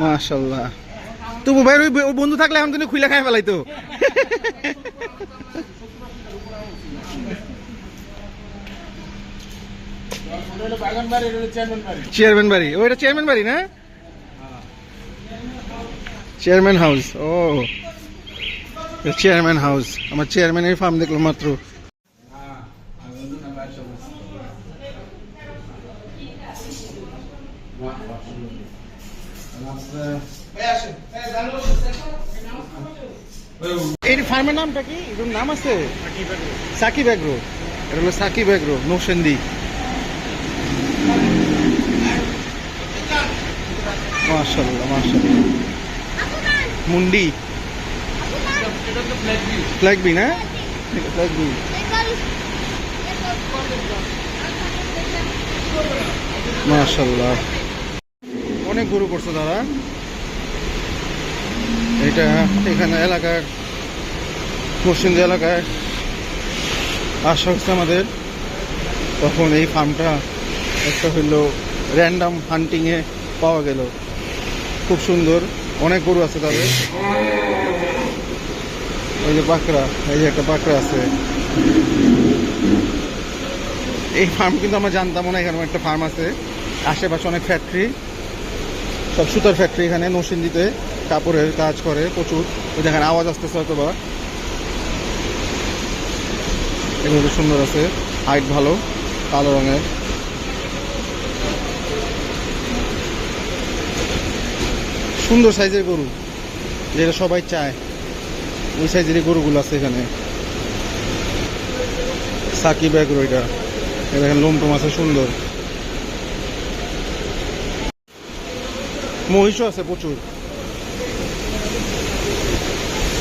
মাশাল্লাহ ভাই, ওই বন্ধু থাকলে এখন কিন্তু খুলে খাই ফেলাইতো। চেয়ারম্যান বাড়ি, ও এটা চেয়ারম্যান বাড়ি না? চেয়ারম্যান হাউস, ও। চেয়ারম্যান হাউস, আমার চেয়ারম্যানের ফার্ম দেখলাম মাত্র। এই ফার্মের নামটা কি? এটার নাম আছে? সাকিব এগ্রো। এটা হলো সাকিব এগ্রো, নৌসেন্দি। মাশাল্লাহ মাশাল্লাহ মুন্ডি। ফ্ল্যাগ বি না? ফ্ল্যাগ বি মাশাল্লাহ অনেক গরু করছে তারা। এটা এখানে এলাকার পশ্চিম এলাকায় আসা হচ্ছে আমাদের। তখন এই ফার্মটা একটা হইল র্যান্ডাম হান্টিংয়ে পাওয়া গেল। খুব সুন্দর, অনেক গরু আছে তাদের। এই যে পাকড়া এই যে একটা পাকড়া আছে। এই ফার্ম কিন্তু আমরা জানতাম না, এখানে একটা ফার্ম আছে। আশেপাশে অনেক ফ্যাক্টরি সব সুতার ফ্যাক্টরি এখানে নসিন্দিতে কাপড়ের কাজ করে প্রচুর। ওই দেখেন, আওয়াজ আসতেছে হয়তো বা এগুলো সুন্দর আছে। হাইট ভালো, কালো রঙের। সুন্দর সাইজের গরু, যেটা সবাই চায়। ওই সাইজেরই গরুগুলো আছে এখানে। সাকিব এগ্রো এটা। এই দেখেন, লোমটোম আছে, সুন্দর। মহিষও আছে প্রচুর।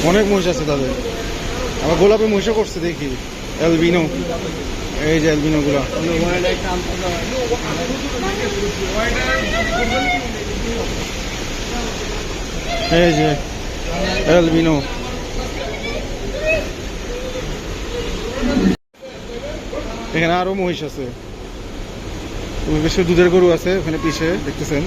অনেক মহিষ আছে তাদের। আবার গোলাপি মহিষও করছে দেখি। অ্যালবিনো। এই যে অ্যালবিনো গুলা এই যে অ্যালবিনো। এখানে আরও মহিষ আছে। দুধের গরু আছে ওখানে পিছে দেখতেছেন?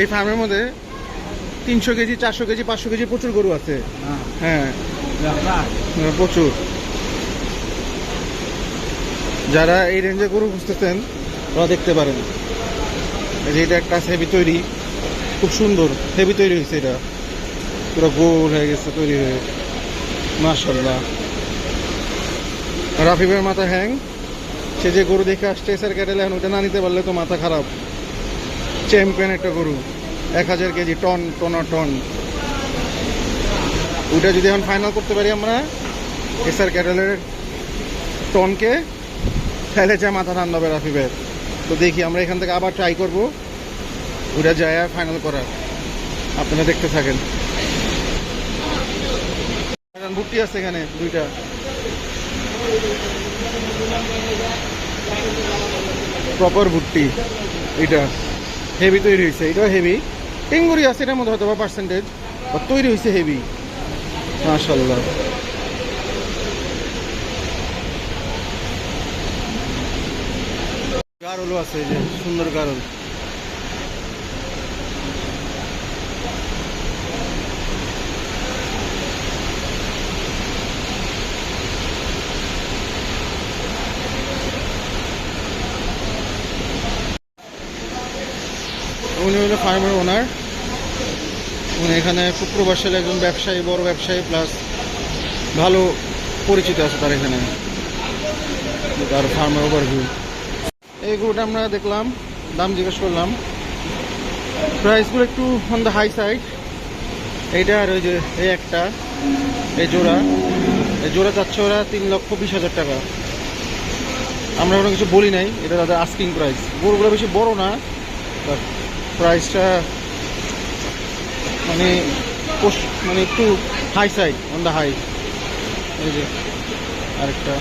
এই ফার্মের মধ্যে তিনশো কেজি চারশো কেজি পাঁচশো কেজি প্রচুর গরু আছে। হ্যাঁ। প্রচুর। যারা এই রেঞ্জে গরু খুঁজতেছেন, ওরা দেখতে পারেন। যে এটা একটা হেভি তৈরি, খুব সুন্দর হেভি তৈরি হয়েছে এটা। পুরো গোল হয়ে গেছে, তৈরি হয়ে। মার্শাল্লাহ রাফিবের মাথা হ্যাং সে যে গরু দেখে আসছে স্যার ক্যাটেল এখন ওটা না নিতে পারলে তো মাথা খারাপ। চ্যাম্পিয়ন একটা গরু। এক হাজার কেজি, টন টন টন। ওটা যদি এখন ফাইনাল করতে পারি আমরা এসআর ক্যাটেলের টনকে তাহলে যা মাথা ঠান্ডা হবে রাফিবের তো দেখি, আমরা এখান থেকে আবার ট্রাই করব। ওটা যায় ফাইনাল করার। আপনারা দেখতে থাকেন। ভুট্টি আছে এখানে, দুইটা। প্রপার ভুট্টি, এটা। হেভি তৈরি হয়েছে, এটাও হেভি টেঙ্গুরি আছে এটার মধ্যে হয়তো পার্সেন্টেজ তৈরি হয়েছে হেভি মাশাল্লাহ গারলও আছে যে সুন্দর গারল উনি হলো ফার্মের ওনার। উনি এখানে প্রবাসের একজন ব্যবসায়ী, বড় ব্যবসায়ী প্লাস ভালো পরিচিত আছে তার এখানে। তার ফার্মের ওভারভিউ এই গরুটা আমরা দেখলাম, দাম জিজ্ঞেস করলাম। প্রাইসগুলো একটু অন দ্য হাই সাইড এইটা আর ওই যে, এই একটা, এই জোড়া। এই জোড়া চাচ্ছে ওরা তিন লক্ষ বিশ হাজার টাকা। আমরা কোনো কিছু বলি নাই, এটা তাদের আস্কিং প্রাইস গরুগুলো বেশি বড় না প্রাইসটা মানে মানে একটু high side on the high এই যে, আরেকটা।